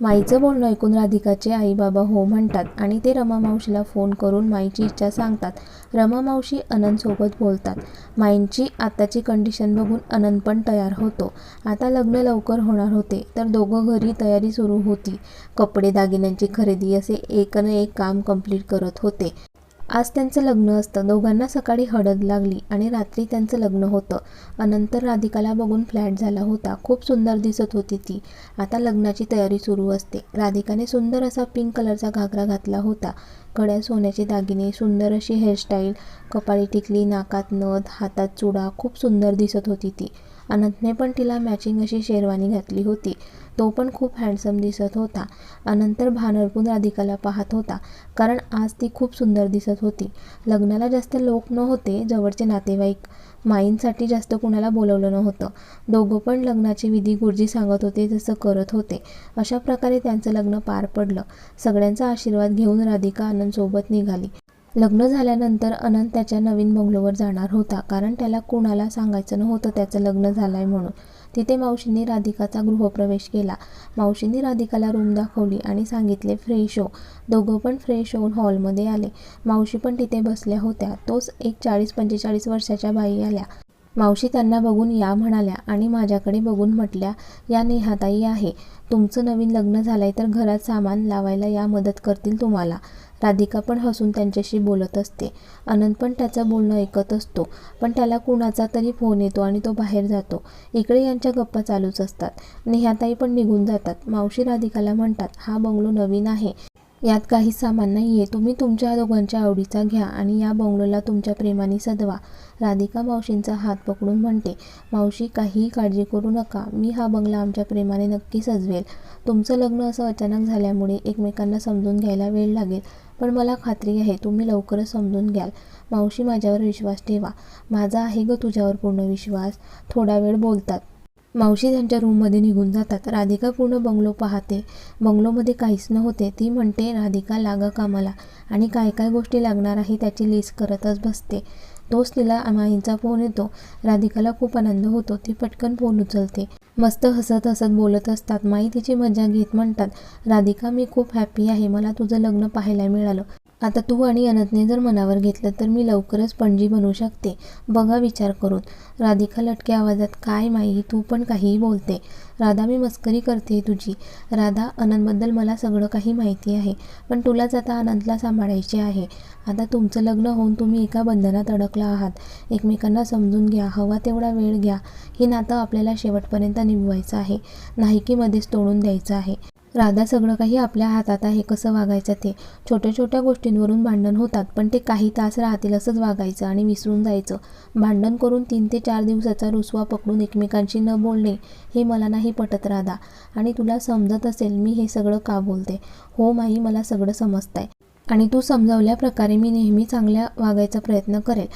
माईचं बोलणं ऐकून राधिकाचे आई बाबा हो म्हणतात आणि ते रमा मावशीला फोन करून माईची इच्छा सांगतात. रमा मावशी अनंतसोबत बोलतात. माईंची आताची कंडिशन बघून अनंत पण तयार होतो. आता लग्न लवकर होणार होते तर दोघं घरी तयारी सुरू होती. कपडे दागिन्यांची खरेदी असे एक न एक काम कंप्लीट करत होते. आज त्यांचं लग्न असतं. दोघांना सकाळी हळद लागली आणि रात्री त्यांचं लग्न होतं. अनंतर राधिकाला बघून फ्लॅट झाला होता. खूप सुंदर दिसत होती ती. आता लग्नाची तयारी सुरू असते. राधिकाने सुंदर असा पिंक कलरचा घागरा घातला होता. गळ्यात सोन्याचे दागिने सुंदर अशी हेअरस्टाईल कपाळी टिकली नाकात नथ हातात चुडा खूप सुंदर दिसत होती ती. अनंतने पण तिला मॅचिंग अशी शेरवानी घातली होती. तो पण खूप हँडसम दिसत होता. अनंतर भानरपून राधिकाला पाहत होता कारण आज ती खूप सुंदर दिसत होती. लग्नाला जास्त लोक नव्हते जवळचे नातेवाईक. माईंसाठी जास्त कुणाला बोलवलं नव्हतं. दोघं पण लग्नाची विधी गुरुजी सांगत होते तसं करत होते. अशा प्रकारे त्यांचं लग्न पार पडलं. सगळ्यांचा आशीर्वाद घेऊन राधिका आनंदसोबत निघाली. लग्न झाल्यानंतर अनंत त्याच्या नवीन बंगलोवर जाणार होता कारण त्याला कुणाला सांगायचं नव्हतं त्याचं लग्न झालं आहे म्हणून. तिथे मावशींनी राधिकाचा गृहप्रवेश केला. मावशींनी राधिकाला रूम दाखवली आणि सांगितले फ्रेश हो. दोघं पण फ्रेश होऊन हॉलमध्ये आले. मावशी पण तिथे बसल्या होत्या. तोच एक चाळीस पंचेचाळीस वर्षाच्या बाई आल्या. मावशी त्यांना बघून या म्हणाल्या आणि माझ्याकडे बघून म्हटल्या या नेहाताई आहे. तुमचं नवीन लग्न झालंय तर घरात सामान लावायला या मदत करतील तुम्हाला. राधिका पण हसून त्यांच्याशी बोलत असते. अनंत पण त्याचं बोलणं ऐकत असतो पण त्याला कुणाचा तरी फोन येतो आणि तो बाहेर जातो. इकडे यांच्या गप्पा चालूच असतात. नेहाताई पण निघून जातात. मावशी राधिकाला म्हणतात हा बंगलो नवीन आहे. यात काही सामान नाही आहे तुम्ही तुमच्या दोघांच्या आवडीचा घ्या आणि या बंगलोला तुमच्या प्रेमाने सजवा. राधिका मावशींचा हात पकडून म्हणते मावशी काहीही काळजी करू नका. मी हा बंगला आमच्या प्रेमाने नक्की सजवेल. तुमचं लग्न असं अचानक झाल्यामुळे एकमेकांना समजून घ्यायला वेळ लागेल. पण मला खात्री आहे तुम्ही लवकरच समजून घ्याल. मावशी माझ्यावर विश्वास ठेवा. माझा आहे ग तुझ्यावर पूर्ण विश्वास. थोडा वेळ बोलतात. मावशी त्यांच्या रूममध्ये निघून जातात. राधिका पूर्ण बंगलो पाहते. बंगलोमध्ये काहीच नव्हते. ती म्हणते राधिका लागा कामाला. आणि काय काय गोष्टी लागणार आहे त्याची लिस्ट करतच बसते. तोच तिला माईंचा फोन येतो. राधिकाला खूप आनंद होतो. ती पटकन फोन उचलते. मस्त हसत हसत बोलत असतात. माई तिची मजा घेत म्हणतात राधिका मी खूप हॅपी आहे. मला तुझं लग्न पाहायला मिळालं. आता तू आणि अनंतने जर मनावर घेतलं तर मी लवकरच पणजी बनू शकते. बघा विचार करून. राधिका लटक्या आवाजात काय माई तू पण काहीही बोलते. राधा मी मस्करी करते तुझी. राधा अनंतबद्दल मला सगळं काही माहिती आहे पण तुलाच आता अनंतला सांभाळायचे आहे. आता तुमचं लग्न होऊन तुम्ही एका बंधनात अडकला आहात. एकमेकांना समजून घ्या हवा तेवढा वेळ घ्या. हे नातं आपल्याला शेवटपर्यंत निभवायचं आहे. नाही की मध्येच तोडून द्यायचं आहे. राधा सगळं काही आपल्या हातात आहे कसं वागायचं ते? छोट्या छोट्या गोष्टींवरून भांडण होतात पण ते काही तास राहतील असंच वागायचं आणि विसरून जायचं. भांडण करून तीन ते चार दिवसाचा रुसवा पकडून एकमेकांशी न बोलणे हे मला नाही पटत राधा. आणि तुला समजत असेल मी हे सगळं का बोलते? हो माई मला सगळं समजतंय. आणि तू समजावल्या प्रकारे मी नेहमी चांगल्या वागायचा प्रयत्न करेल.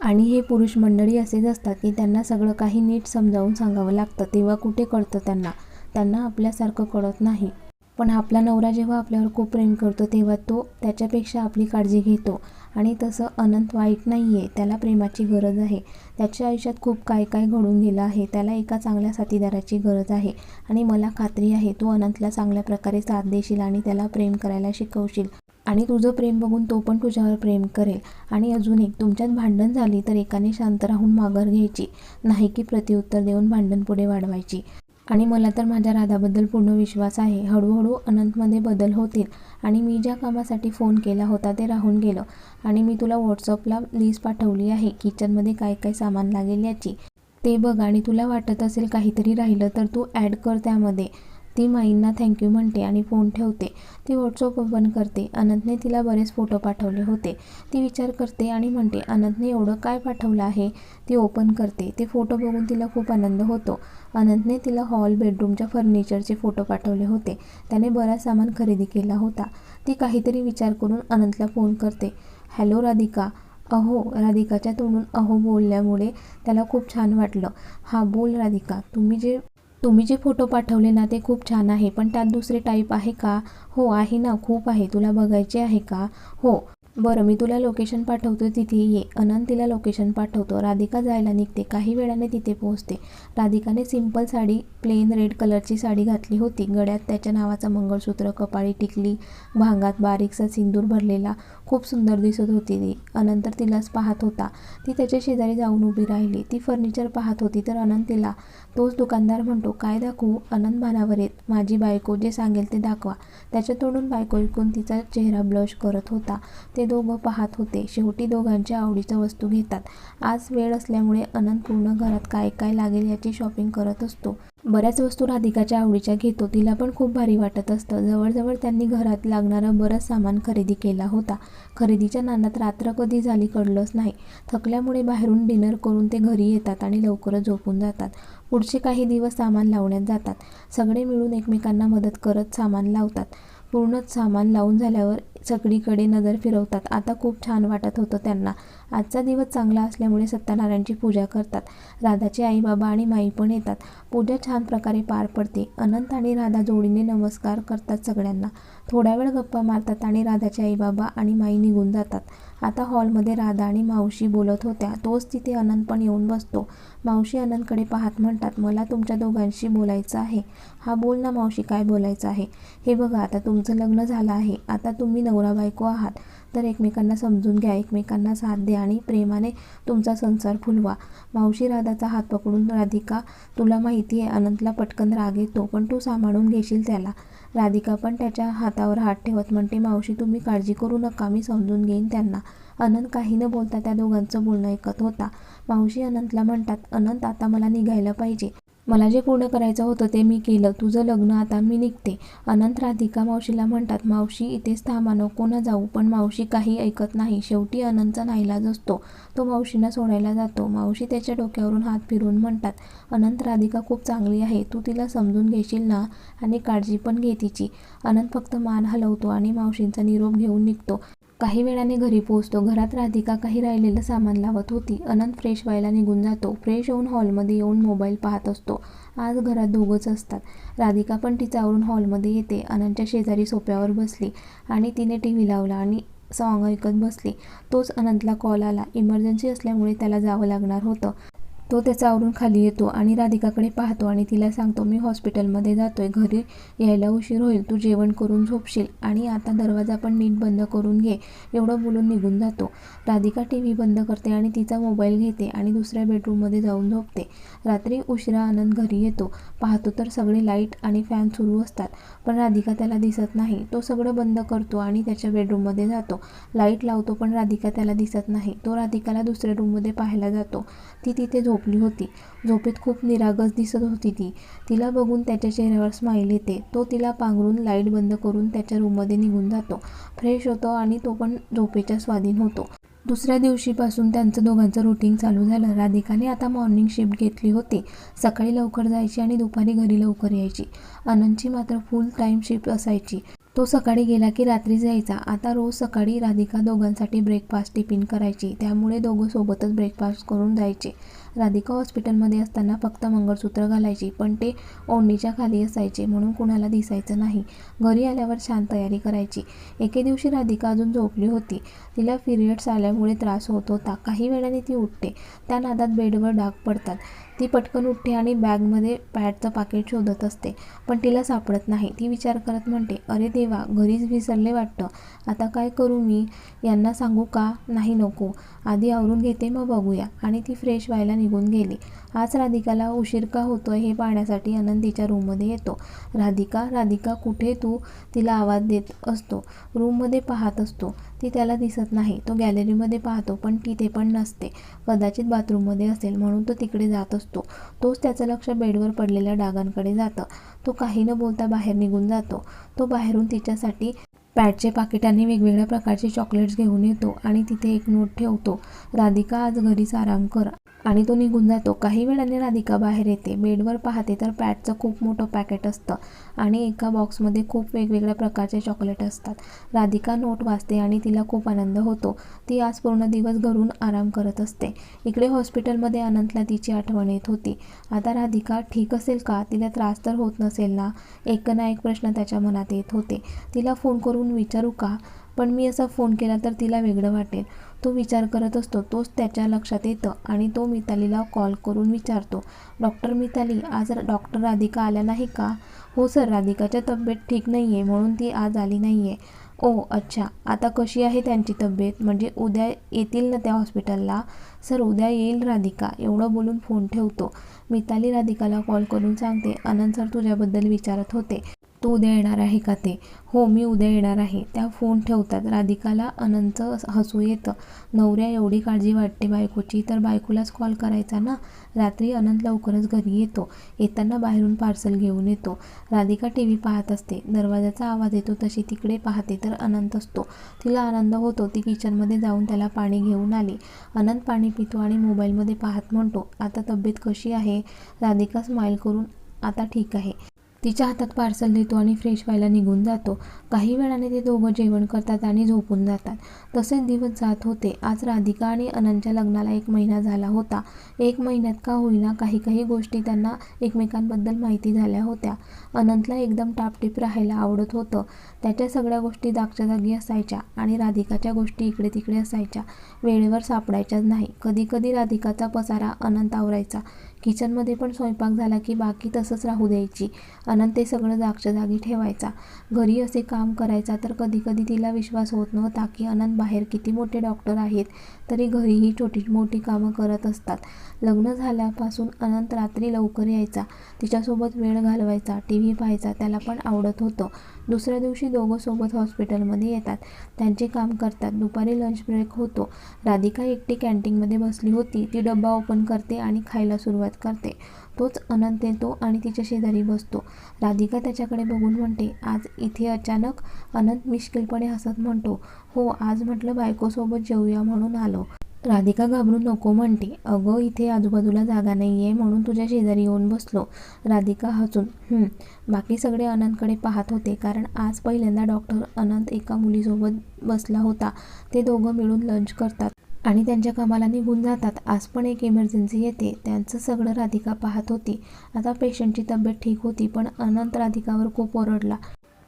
आणि हे पुरुष मंडळी असेच असतात की त्यांना सगळं काही नीट समजावून सांगावं लागतं तेव्हा कुठे कळतं त्यांना? त्यांना आपल्यासारखं कळत नाही. पण आपला नवरा जेव्हा आपल्यावर खूप प्रेम करतो तेव्हा तो त्याच्यापेक्षा आपली काळजी घेतो. आणि तसं अनंत वाईट नाही आहे त्याला प्रेमाची गरज आहे. त्याच्या आयुष्यात खूप काय काय घडून गेलं आहे त्याला एका चांगल्या साथीदाराची गरज आहे. आणि मला खात्री आहे तू अनंतला चांगल्या प्रकारे साथ देशील आणि त्याला प्रेम करायला शिकवशील. आणि तुझं प्रेम बघून तो पण तुझ्यावर प्रेम करेल. आणि अजून एक तुमच्यात भांडण झाली तर एकाने शांत राहून माघार घ्यायची. नाही की प्रत्युत्तर देऊन भांडण पुढे वाढवायची. आणि मला तर माझ्या राधाबद्दल पूर्ण विश्वास आहे. हळूहळू अनंतमध्ये बदल होतील आणि मी ज्या कामासाठी फोन केला होता ते राहून गेलं आणि मी तुला व्हॉट्सअपला लिस्ट पाठवली आहे किचनमध्ये काय काय सामान लागेल याची. ते बघ आणि तुला वाटत असेल काहीतरी राहिलं तर तू ॲड कर त्यामध्ये. ती माईंना थँक्यू म्हणते आणि फोन ठेवते. ती व्हॉट्सअप ओपन करते. अनंतने तिला बरेच फोटो पाठवले होते. ती विचार करते आणि म्हणते अनंतने एवढं काय पाठवलं आहे? ती ओपन करते. ते फोटो बघून तिला खूप आनंद होतो. अनंतने तिला हॉल बेडरूमच्या फर्निचरचे फोटो पाठवले होते. त्याने बराच सामान खरेदी केला होता. ती काहीतरी विचार करून अनंतला फोन करते. हॅलो राधिका. अहो राधिकाच्या तोंडून अहो बोलल्यामुळे त्याला खूप छान वाटलं. हां बोल राधिका. तुम्ही जे तुम्ही जे फोटो पाठवले ना ते खूप छान आहे पण त्यात दुसरे टाईप आहे का? हो आहे ना. खूप आहे. तुला बघायचे आहे का? हो. बरं मी तुला लोकेशन पाठवतो तिथे ये. अनंत तिला लोकेशन पाठवतो. राधिका जायला निघते. काही वेळाने तिथे पोहोचते. राधिकाने सिंपल साडी प्लेन रेड कलरची साडी घातली होती. गळ्यात त्याच्या नावाचं मंगळसूत्र कपाळी टिकली भांगात बारीकसा सिंदूर भरलेला खूप सुंदर दिसत होती ती. अनंतर तिलाच पाहत होता. ती त्याच्या शेजारी जाऊन उभी राहिली. ती फर्निचर पाहत होती. तर अनंत तिला तोच दुकानदार म्हणतो काय दाखवू? अनंत भानावर येत. माझी बायको जे सांगेल ते दाखवा. त्याच्या तोंडून बायको ऐकून तिचा चेहरा ब्लश करत होता. ते दोघं पाहत होते. शेवटी दोघांच्या आवडीच्या वस्तू घेतात. आज वेळ असल्यामुळे अनंत पूर्ण घरात काय काय लागेल याची शॉपिंग करत असतो. बऱ्याच वस्तू राधिकाच्या आवडीच्या घेतो. तिला पण खूप भारी वाटत असतं. जवळजवळ त्यांनी घरात लागणारं बरंच सामान खरेदी केला होता. खरेदीच्या नानात रात्र कधी झाली कळलंच नाही. थकल्यामुळे बाहेरून डिनर करून ते घरी येतात आणि लवकरच झोपून जातात. पुढचे काही दिवस सामान लावण्यात जातात. सगळे मिळून एकमेकांना मदत करत सामान लावतात. पूर्णच सामान लावून झाल्यावर सगळीकडे नजर फिरवतात. आता खूप छान वाटत होतं त्यांना. आजचा दिवस चांगला असल्यामुळे सत्यनारायणची पूजा करतात. राधाचे आई बाबा आणि माई पण येतात. पूजा छान प्रकारे पार पडते. अनंत आणि राधा जोडीने नमस्कार करतात सगळ्यांना. थोडा वेळ गप्पा मारतात आणि राधाचे आई बाबा आणि माई निघून जातात. आता हॉलमध्ये राधा आणि मावशी बोलत होत्या. तोच तिथे अनंत पण येऊन बसतो. मावशी अनंतकडे पाहत म्हणतात मला तुमच्या दोघांशी बोलायचं आहे. हा बोल ना मावशी काय बोलायचं आहे? हे बघा आता तुमचं लग्न झालं आहे. आता तुम्ही नवरा बायको आहात. तर एकमेकांना समजून घ्या एकमेकांना साथ द्या आणि प्रेमाने तुमचा संसार फुलवा. मावशी राधाचा हात पकडून राधिका तुला माहिती आहे अनंतला पटकन राग येतो पण तू सांभाळून घेशील त्याला राधिका पण त्याच्या हातावर हात ठेवत म्हणते मावशी तुम्ही काळजी करू नका मी समजून घेईन त्यांना अनंत काही न बोलता त्या दोघांचं बोलणं ऐकत होता. मावशी अनंतला म्हणतात अनंत आता मला निघायला पाहिजे. मला जे पूर्ण करायचं होतं ते मी केलं. तुझं लग्न आता मी निघते. अनंत राधिका मावशीला म्हणतात मावशी इथेच थांबा नको ना जाऊ पण मावशी काही ऐकत नाही. शेवटी अनंतचा नाईलाज असतो तो मावशींना सोडायला जातो. मावशी त्याच्या डोक्यावरून हात फिरून म्हणतात अनंत राधिका खूप चांगली आहे. तू तिला समजून घेशील ना? आणि काळजी पण घे तिची. अनंत फक्त मान हलवतो आणि मावशींचा निरोप घेऊन निघतो. काही वेळाने घरी पोहोचतो. घरात राधिका काही राहिलेलं सामान लावत होती. अनंत फ्रेश व्हायला निघून जातो. फ्रेश होऊन हॉलमध्ये येऊन मोबाईल पाहत असतो. आज घरात दोघंच असतात. राधिका पण तिच्यावरून हॉलमध्ये येते. अनंतच्या शेजारी सोप्यावर बसली आणि तिने टी व्ही लावला आणि सॉंग ऐकत बसली. तोच अनंतला कॉल आला. इमर्जन्सी असल्यामुळे त्याला जावं लागणार होतं. तो त्याचा आवरून खाली येतो आणि राधिकाकडे पाहतो आणि तिला सांगतो मी हॉस्पिटलमध्ये जातोय घरी यायला उशीर होईल तू जेवण करून झोपशील आणि आता दरवाजा पण नीट बंद करून घे. एवढं बोलून निघून जातो. राधिका टी व्ही बंद करते आणि तिचा मोबाईल घेते आणि दुसऱ्या बेडरूममध्ये जाऊन झोपते. रात्री उशिरा आनंद घरी येतो. पाहतो तर सगळे लाइट आणि फॅन सुरू असतात पण राधिका त्याला दिसत नाही. तो सगळं बंद करतो आणि त्याच्या बेडरूममध्ये जातो. लाइट लावतो पण राधिका त्याला दिसत नाही. तो राधिकाला दुसऱ्या रूममध्ये पाहायला जातो. ती तिथे झोप झोपली होती. झोपेत खूप निरागस दिसत होती ती. तिला बघून त्याच्या चेहऱ्यावर स्माईल येते. तो तिला पांघरून लाइट बंद करून त्याच्या रूममध्ये निघून जातो. फ्रेश होतो आणि तो पण झोपेच्या स्वाधीन होतो. दुसऱ्या दिवशीपासून त्यांचं दोघांचं रुटीन चालू झालं. राधिकाने आता मॉर्निंग शिफ्ट घेतली होती. सकाळी लवकर जायची आणि दुपारी घरी लवकर यायची. अनंतची मात्र फुल टाईम शिफ्ट असायची. तो सकाळी गेला की रात्रीच यायचा आता रोज सकाळी राधिका दोघांसाठी ब्रेकफास्ट टिफिन करायची. त्यामुळे दोघं सोबतच ब्रेकफास्ट करून जायचे. राधिका हॉस्पिटलमध्ये असताना फक्त मंगळसूत्र घालायची पण ते ओढणीच्या खाली असायचे म्हणून कुणाला दिसायचं नाही. घरी आल्यावर छान तयारी करायची. एके दिवशी राधिका अजून झोपली होती. तिला पिरियड्स आल्यामुळे त्रास होत होता. काही वेळाने ती उठते. त्या नादात बेडवर डाग पडतात. ती पटकन उठते आणि बॅगमध्ये पॅडचं पाकिट शोधत असते पण तिला सापडत नाही. ती विचार करत म्हणते अरे देवा घरीच विसरले वाटतं. आता काय करू मी? यांना सांगू का? नाही नको. आधी आवरून घेते मग बघूया. आणि ती फ्रेश व्हायला निघून गेली. आज राधिकाला उशीर का होतोय हे पाहण्यासाठी आनंदीच्या रूममध्ये येतो. राधिका राधिका कुठे तू? तिला आवाज देत असतो. रूममध्ये पाहत असतो. ती त्याला दिसत नाही. तो गॅलरीमध्ये पाहतो पण तिथे पण नसते. कदाचित बाथरूममध्ये असेल म्हणून तो तिकडे जात असतो. तोच त्याचं लक्ष बेडवर पडलेल्या डागांकडे जातं. तो काही न बोलता बाहेर निघून जातो. तो बाहेरून तिच्यासाठी पॅडचे पाकिट आणि वेगवेगळ्या प्रकारचे चॉकलेट्स घेऊन येतो आणि तिथे एक नोट ठेवतो. राधिका आज घरीच आराम कर. आणि तो निघून जातो. काही वेळाने राधिका बाहेर येते. बेडवर पाहते तर पॅटचं खूप मोठं पॅकेट असतं आणि एका बॉक्समध्ये खूप वेगवेगळ्या प्रकारचे चॉकलेट असतात. राधिका नोट वाचते आणि तिला खूप आनंद होतो. ती आज पूर्ण दिवस घरून आराम करत असते. इकडे हॉस्पिटलमध्ये अनंतला तिची आठवण येत होती. आता राधिका ठीक असेल का? तिला त्रास तर होत नसेल ना? एक ना एक प्रश्न त्याच्या मनात येत होते. तिला फोन करून विचारू का? पण मी असा फोन केला तर तिला वेगळं वाटेल. तो विचार करत असतो. तोच त्याच्या लक्षात येतं आणि तो मितालीला कॉल करून विचारतो. डॉक्टर मिताली आज डॉक्टर राधिका आल्या नाही का? हो सर राधिकाच्या तब्येत ठीक नाही आहे म्हणून ती आज आली नाही आहे ओ अच्छा. आता कशी आहे त्यांची तब्येत? म्हणजे उद्या येतील ना त्या हॉस्पिटलला? सर उद्या येईल राधिका. एवढं बोलून फोन ठेवतो. मिताली राधिकाला कॉल करून सांगते. अनंत सर तुझ्याबद्दल विचारत होते. तू उद्या येणार आहे का ते? हो मी उद्या येणार आहे. त्या फोन ठेवतात. राधिकाला अनंतचं हसू येतं. नवऱ्या एवढी काळजी वाटते बायकोची तर बायकोलाच कॉल करायचा ना? रात्री अनंत लवकरच घरी येतो. येताना बाहेरून पार्सल घेऊन येतो. राधिका टी व्ही पाहत असते. दरवाजाचा आवाज येतो. तशी तिकडे पाहते तर अनंत असतो. तिला आनंद होतो. ती किचनमध्ये जाऊन त्याला पाणी घेऊन आली. अनंत पाणी पितो आणि मोबाईलमध्ये पाहत म्हणतो आता तब्येत कशी आहे? राधिका स्माईल करून आता ठीक आहे. तिच्या हातात पार्सल देतो आणि फ्रेश व्हायला निघून जातो. काही वेळाने ते दोघं जेवण करतात आणि झोपून जातात. तसेच दिवस जात होते. आज राधिका आणि अनंतच्या लग्नाला एक महिना झाला होता. एक महिन्यात का होईना काही काही गोष्टी त्यांना एकमेकांबद्दल माहिती झाल्या होत्या. अनंतला एकदम टापटीप राहायला आवडत होतं. त्याच्या सगळ्या गोष्टी जागच्या जागी असायच्या आणि राधिकाच्या गोष्टी इकडे तिकडे असायच्या. वेळेवर सापडायच्याच नाही. कधी कधी राधिकाचा पसारा अनंत आवरायचा. किचनमध्ये पण स्वयंपाक झाला की बाकी तसंच राहू द्यायची. अनंत ते सगळं जागच्या जागी ठेवायचा. घरी असे काम करायचा तर कधीकधी तिला विश्वास होत नव्हता की अनंत बाहेर किती मोठे डॉक्टर आहेत तरी घरीही छोटी मोठी कामं करत असतात. लग्न झाल्यापासून अनंत रात्री लवकर यायचा. तिच्यासोबत वेळ घालवायचा टी व्ही पाहायचा त्याला पण आवडत होतं. दुसऱ्या दिवशी दोघं सोबत हॉस्पिटलमध्ये येतात. त्यांचे काम करतात. दुपारी लंच ब्रेक होतो. राधिका एकटी कॅन्टीनमध्ये बसली होती. ती डब्बा ओपन करते आणि खायला सुरुवात करते. तोच अनंत येतो आणि तिच्या शेजारी बसतो. राधिका त्याच्याकडे बघून म्हणते आज इथे अचानक? अनंत मिश्किलपणे हसत म्हणतो हो आज म्हटलं बायकोसोबत जेवूया म्हणून आलो. राधिका घाबरून नको म्हणते. अगं इथे आजूबाजूला जागा नाही आहे म्हणून तुझ्या शेजारी येऊन बसलो. राधिका हसून बाकी सगळे अनंतकडे पाहत होते कारण आज पहिल्यांदा डॉक्टर अनंत एका मुलीसोबत बसला होता. ते दोघं मिळून लंच करतात आणि त्यांच्या कामाला निघून जातात. आज पण एक इमर्जन्सी येते. त्यांचं सगळं राधिका पाहत होती. आता पेशंटची तब्येत ठीक होती पण अनंत राधिकावर खूप ओरडला.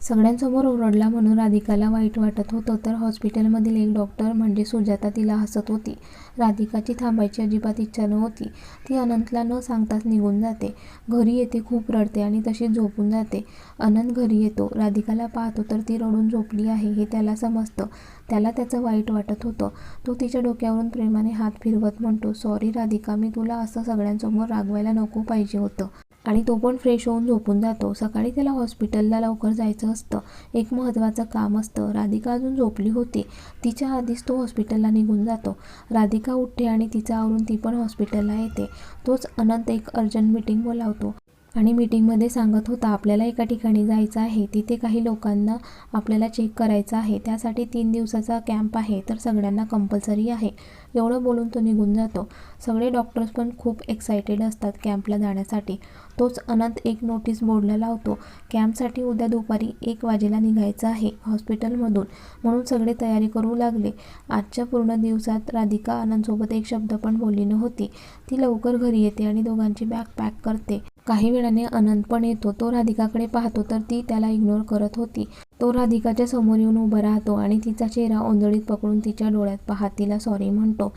सगळ्यांसमोर ओरडला म्हणून राधिकाला वाईट वाटत होतं तर हॉस्पिटलमधील एक डॉक्टर म्हणजे सुजाता तिला हसत होती. राधिकाची थांबायची अजिबात इच्छा नव्हती. ती अनंतला न सांगताच निघून जाते. घरी येते खूप रडते आणि तशीच झोपून जाते. अनंत घरी येतो. राधिकाला पाहतो तर ती रडून झोपली आहे हे त्याला समजतं. त्याला त्याचं वाईट वाटत होतं. तो तिच्या डोक्यावरून प्रेमाने हात फिरवत म्हणतो सॉरी राधिका मी तुला असं सगळ्यांसमोर रागवायला नको पाहिजे होतं. आणि तो पण फ्रेश होऊन झोपून जातो. सकाळी त्याला हॉस्पिटलला लवकर जायचं असतं. एक महत्त्वाचं काम असतं. राधिका अजून झोपली होती. तिच्या आधीच तो हॉस्पिटलला निघून जातो. राधिका उठते आणि तिचा आवरून ती पण हॉस्पिटलला येते. तोच अनंत एक अर्जंट मीटिंग बोलावतो. आणि मीटिंगमध्ये सांगत होता आपल्याला एका ठिकाणी जायचं आहे तिथे काही लोकांना आपल्याला चेक करायचं आहे त्यासाठी तीन दिवसाचा कॅम्प आहे तर सगळ्यांना कंपल्सरी आहे. एवढं बोलून तो निघून जातो. सगळे डॉक्टर्स पण खूप एक्सायटेड असतात कॅम्पला जाण्यासाठी. तोच अनंत एक नोटीस बोर्डला लावतो कॅम्पसाठी उद्या दुपारी एक वाजेला निघायचं आहे हॉस्पिटलमधून. म्हणून सगळे तयारी करू लागले. आजच्या पूर्ण दिवसात राधिका आनंदसोबत एक शब्द पण बोलली नव्हती. ती लवकर घरी येते आणि दोघांची बॅग पॅक करते. काही वेळाने अनंत पण येतो. तो राधिकाकडे पाहतो तर ती त्याला इग्नोर करत होती. तो राधिकाच्या समोर येऊन उभा राहतो आणि तिचा चेहरा ओंजळीत पकडून तिच्या डोळ्यात पाहत तिला सॉरी म्हणतो.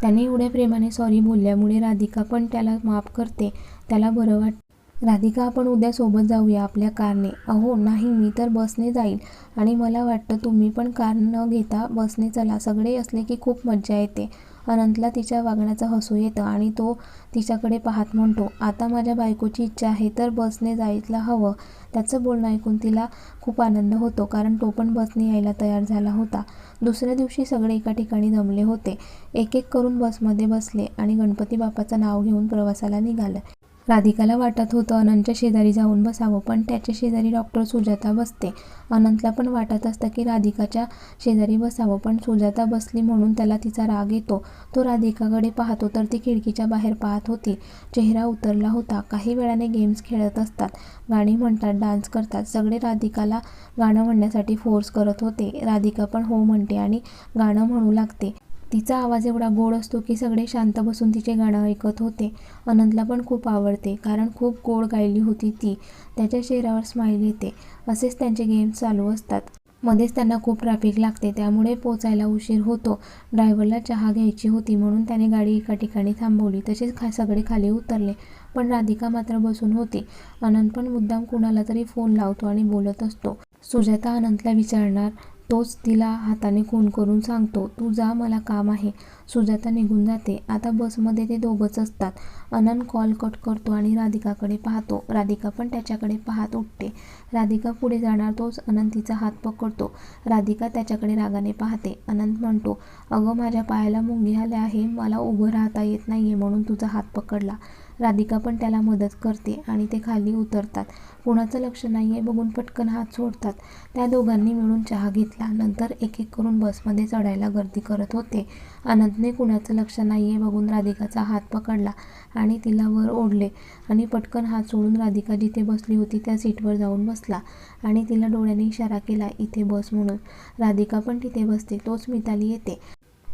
त्याने एवढ्या प्रेमाने सॉरी बोलल्यामुळे राधिका पण त्याला माफ करते. त्याला बरं वाट राधिका आपण उद्या सोबत जाऊया आपल्या कारने. अहो नाही मी तर बसने जाईल. आणि मला वाटतं तुम्ही पण कार न घेता बसने चला. सगळे असले की खूप मज्जा येते. अनंतला तिच्या वागण्याचं हसू येतं आणि तो तिच्याकडे पाहत म्हणतो आता माझ्या बायकोची इच्छा आहे तर बसने जायला हवं. त्याचं बोलणं ऐकून तिला खूप आनंद होतो कारण तो पण बसने यायला तयार झाला होता. दुसऱ्या दिवशी सगळे एका ठिकाणी जमले होते. एक एक करून बसमध्ये बसले आणि गणपती बाप्पाचं नाव घेऊन प्रवासाला निघालं. राधिकाला वाटत होतं अनंतच्या शेजारी जाऊन बसावं पण त्याच्या शेजारी डॉक्टर सुजाता बसते. अनंतला पण वाटत असतं की राधिकाच्या शेजारी बसावं पण सुजाता बसली म्हणून त्याला तिचा राग येतो. तो राधिकाकडे पाहतो तर ती खिडकीच्या बाहेर पाहत होती. चेहरा उतरला होता. काही वेळाने गेम्स खेळत असतात. गाणी म्हणतात डान्स करतात. सगळे राधिकाला गाणं म्हणण्यासाठी फोर्स करत होते. राधिका पण हो म्हणते आणि गाणं म्हणू लागते. तिचा आवाज एवढा गोड असतो की सगळे शांत बसून तिचे गाणं ऐकत होते. अनंतला पण खूप आवडते कारण खूप गोड गायली होती ती. त्याच्या चेहऱ्यावर स्माईल येते. असेच त्यांचे गेम्स चालू असतात. मध्येच त्यांना खूप ट्रॅफिक लागते त्यामुळे पोचायला उशीर होतो. ड्रायव्हरला चहा घ्यायची होती म्हणून त्याने गाडी एका ठिकाणी थांबवली तसेच खा सगळे खाली उतरले. पण राधिका मात्र बसून होती. अनंत पण मुद्दाम कुणाला तरी फोन लावतो आणि बोलत असतो. सुजाता अनंतला विचारणार तोच तिला हाताने खून करून सांगतो तू जा मला काम आहे. सुजाता निघून जाते. आता बसमध्ये ते दोघंच असतात. अनंत कॉल कट करतो आणि राधिकाकडे पाहतो. राधिका पण त्याच्याकडे पाहत उठते. राधिका पुढे जाणार तोच अनंत तिचा हात पकडतो. राधिका त्याच्याकडे रागाने पाहते. अनंत म्हणतो अगं माझ्या पायाला मुंगी आल्या आहे. मला उभं राहता येत नाही आहे म्हणून तुझा हात पकडला. राधिका पण त्याला मदत करते आणि ते खाली उतरतात. कुणाचं लक्ष नाही आहे बघून पटकन हात सोडतात. त्या दोघांनी मिळून चहा घेतला. नंतर एक एक करून बसमध्ये चढायला गर्दी करत होते. अनंतने कुणाचं लक्ष नाही आहे बघून राधिकाचा हात पकडला आणि तिला वर ओढले आणि पटकन हात सोडून राधिका जिथे बसली होती त्या सीटवर जाऊन बसला आणि तिला डोळ्याने इशारा केला इथे बस म्हणून. राधिका पण तिथे बसते तोच मिताली येते.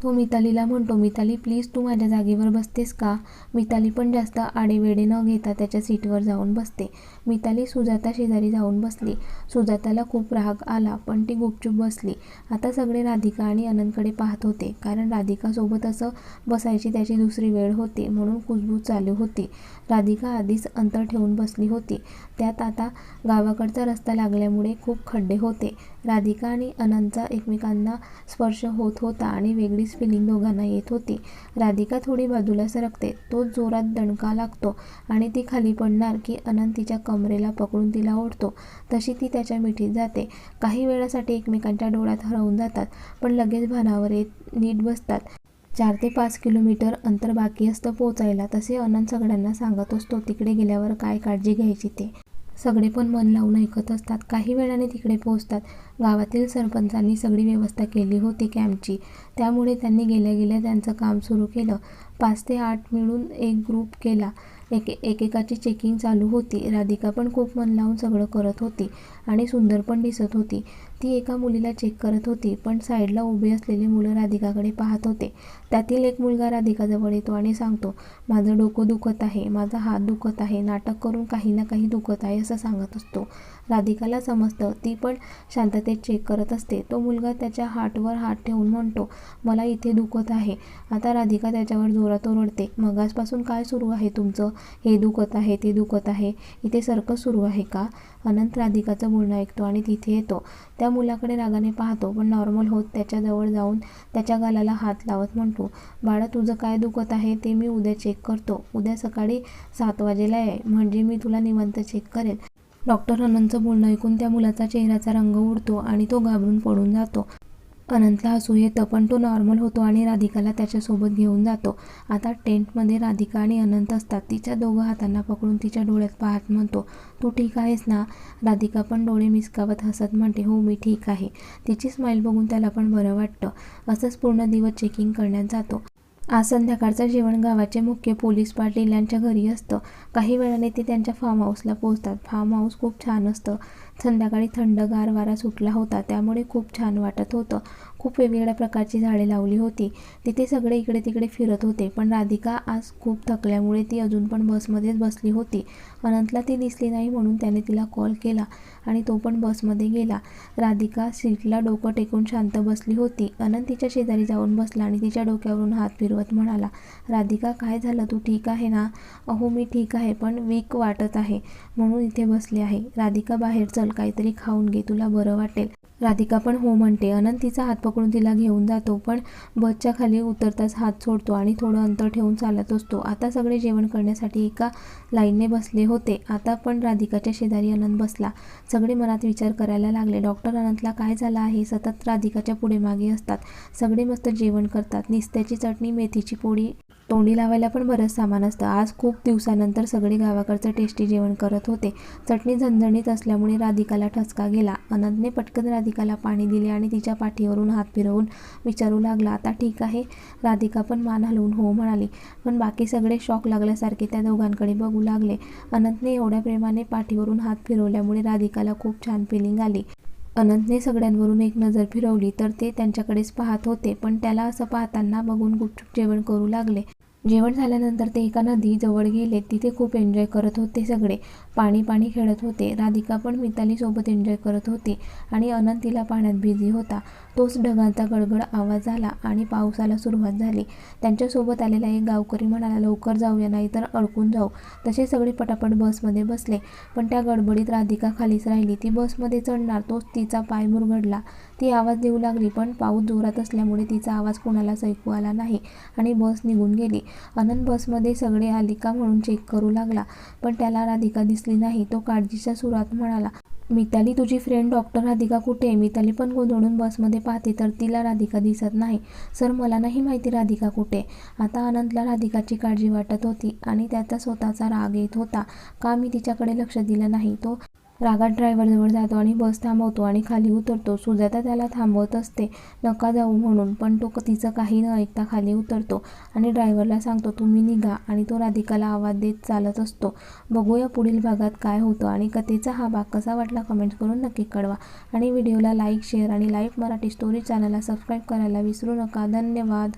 तो मितालीला म्हणतो मिताली प्लीज तू माझ्या जागेवर बसतेस का मिताली पण जास्त आडेवेडे न घेता त्याच्या सीटवर जाऊन बसते. मिताली सुजाता शेजारी जाऊन बसली. सुजाताला खूप राग आला पण ती गुपचूप बसली. आता सगळे राधिका आणि अनंतकडे पाहत होते कारण राधिकासोबत असं बसायची त्याची दुसरी वेळ होती म्हणून कुजबूज चालू होती. राधिका आधीच अंतर ठेवून बसली होती. त्यात आता गावाकडचा रस्ता लागल्यामुळे खूप खड्डे होते. राधिका आणि अनंतचा एकमेकांना स्पर्श होत होता आणि वेगळीच फिलिंग दोघांना येत होती. राधिका थोडी बाजूला सरकते. तो जोरात दणका लागतो आणि ती खाली पडणार की अनंत तिच्या कमरेला पकडून तिला ओढतो. तशी ती त्याच्या मिठीत जाते. काही वेळासाठी एकमेकांच्या डोळ्यात हरवून जातात पण लगेच भानावर येत नीट बसतात. चार ते पाच किलोमीटर अंतर बाकी असतं पोचायला तसे अनंत सगळ्यांना सांगत असतो तिकडे गेल्यावर काय काळजी घ्यायची ते? सगळे पण मन लावून ऐकत असतात. काही वेळाने तिकडे पोहोचतात. गावातील सरपंचांनी सगळी व्यवस्था केली होती कॅम्पची. त्यामुळे त्यांनी गेल्या गेल्या त्यांचं काम सुरू केलं. पाच ते आठ मिळून एक ग्रुप केला. एके एकेकाची चेकिंग चालू होती. राधिका पण खूप मन लावून सगळं करत होती आणि सुंदर पण दिसत होती. ती एका मुलीला चेक करत होती पण साईडला उभी असलेली मुलं राधिकाकडे पाहत होते. त्यातील एक मुलगा राधिकाजवळ येतो आणि सांगतो माझं डोकं दुखत आहे माझा हात दुखत आहे नाटक करून काही ना काही दुखत आहे असं सांगत असतो. राधिकाला समजतं. ती पण शांततेत चेक करत असते. तो मुलगा त्याच्या हातवर हात ठेवून म्हणतो मला इथे दुखत आहे. आता राधिका त्याच्यावर जोरात ओरडते. मगासपासून काय सुरू आहे तुमचं? हे दुखत आहे ते दुखत आहे. इथे सर्कस सुरू आहे का? अनंत राधिकाचं बोलणं ऐकतो आणि तिथे येतो. त्या मुलाकडे रागाने पाहतो पण नॉर्मल होत त्याच्याजवळ जाऊन त्याच्या गालाला हात लावत म्हणतो बाळा तुझं काय दुखत आहे ते मी उद्या चेक करतो. उद्या सकाळी सात वाजेला आहे. म्हणजे मी तुला निवंत चेक करेल. डॉक्टर अनंतचं बोलणं ऐकून त्या मुलाचा चेहऱ्याचा रंग उडतो आणि तो घाबरून पडून जातो. अनंतला हसू येतं पण तो नॉर्मल होतो आणि राधिकाला त्याच्यासोबत घेऊन जातो. आता टेंटमध्ये राधिका आणि अनंत असतात. तिच्या दोघं हातांना पकडून तिच्या डोळ्यात पाहत म्हणतो तू ठीक आहेस ना? राधिका पण डोळे मिसकावत हसत म्हणते हो मी ठीक आहे. तिची स्माईल बघून त्याला पण बरं वाटतं. असंच पूर्ण दिवस चेकिंग करण्यात जातो. आज संध्याकाळचं जेवण गावाचे मुख्य पोलीस पाटील यांच्या घरी असतं. काही वेळाने ते त्यांच्या फार्म हाऊसला पोहोचतात. फार्म हाऊस खूप छान असतं. संध्याकाळी थंडगार वारा सुटला होता त्यामुळे खूप छान वाटत होतं. खूप वेगवेगळ्या प्रकारची झाडे लावली होती. तिथे सगळे इकडे तिकडे फिरत होते पण राधिका आज खूप थकल्यामुळे ती अजून पण बसमध्येच बसली होती. अनंतला ती दिसली नाही म्हणून त्याने तिला कॉल केला आणि तो पण बसमध्ये गेला. राधिका सीटला डोकं टेकून शांत बसली होती. अनंत तिच्या शेजारी जाऊन बसला आणि तिच्या डोक्यावरून हात फिरवत म्हणाला राधिका काय झालं? तू ठीक आहे ना? अहो मी ठीक आहे पण वीक वाटत आहे म्हणून इथे बसले आहे. राधिका बाहेर चल काहीतरी खाऊन घे तुला बरं वाटेल. राधिका पण हो म्हणते. अनंत तिचा हात पकडून तिला घेऊन जातो पण बसच्या खाली उतरताच हात सोडतो आणि थोडं अंतर ठेवून चालत असतो. आता सगळे जेवण करण्यासाठी एका लाईनने बसले होते. आता पण राधिकाच्या शेजारी अनंत बसला. सगळे मनात विचार करायला लागले. डॉक्टर अनंतला काय झालं आहे? सतत राधिकाच्या पुढे मागे असतात. सगळे मस्त जेवण करतात. निस्त्याची चटणी मेथीची पोळी तोंडी लावायला पण बरंच सामान असतं. आज खूप दिवसानंतर सगळे गावाकडचं टेस्टी जेवण करत होते. चटणी झणझणीत असल्यामुळे राधिकाला ठसका गेला. अनंतने पटकन राधिकाला पाणी दिले आणि तिच्या पाठीवरून हात फिरवून विचारू लागला आता ठीक आहे. राधिका पण मान हलवून हो म्हणाली. पण बाकी सगळे शॉक लागल्यासारखे त्या दोघांकडे बघू लागले. अनंतने एवढ्या प्रेमाने पाठीवरून हात फिरवल्यामुळे राधिकाला खूप छान फिलिंग आली. अनंतने सगळ्यांवरून एक नजर फिरवली तर ते त्यांच्याकडेच पाहत होते. पण त्याला असं पाहताना बघून गुपचूप जेवण करू लागले. जेवण झाल्यानंतर ते एका नदीजवळ गेले. तिथे खूप एन्जॉय करत होते सगळे. पाणी पाणी खेळत होते. राधिका पण मितालीसोबत एन्जॉय करत होती आणि अनंत तिला पाण्यात बिझी होता. तोच ढगांचा गडगड आवाज आला आणि पावसाला सुरुवात झाली. त्यांच्यासोबत आलेला एक गावकरी म्हणाला लवकर जाऊया नाहीतर अडकून जाऊ. तसे सगळे पटापट बसमध्ये बसले. पण त्या गडबडीत राधिका खालीच राहिली. ती बसमध्ये चढणार तोच तिचा पाय मुरगडला. ती आवाज देऊ लागली पण पाऊस जोरात असल्यामुळे तिचा आवाज कोणालाच ऐकू आला नाही आणि बस निघून गेली. अनंत बसमध्ये सगळे आले का म्हणून चेक करू लागला पण त्याला राधिका दिसली नाही. तो काळजीच्या सुरात म्हणाला मिताली तुझी फ्रेंड डॉक्टर राधिका कुठे आहे? मिताली पण गोंधळून बसमध्ये पाहते तर तिला राधिका दिसत नाही. सर मला नाही माहिती राधिका कुठे आहे?" आता अनंतला राधिकाची काळजी वाटत होती आणि त्याचा स्वतःचा राग येत होता. का मी तिच्याकडे लक्ष दिलं नाही? तो रागात ड्रायव्हरजवळ जातो आणि बस थांबवतो आणि खाली उतरतो. सुजाता त्याला थांबवत असते. नका जाऊ म्हणून पण तो तिचं काही न ऐकता खाली उतरतो आणि ड्रायव्हरला सांगतो तुम्ही निघा. आणि तो राधिकाला आवाज देत चालत असतो. बघूया पुढील भागात काय होतं आणि कथेचा हा भाग कसा वाटला कमेंट्स करून नक्की कळवा. आणि व्हिडिओला लाईक शेअर आणि लाईव्ह मराठी स्टोरी चॅनलला सबस्क्राईब करायला विसरू नका. धन्यवाद.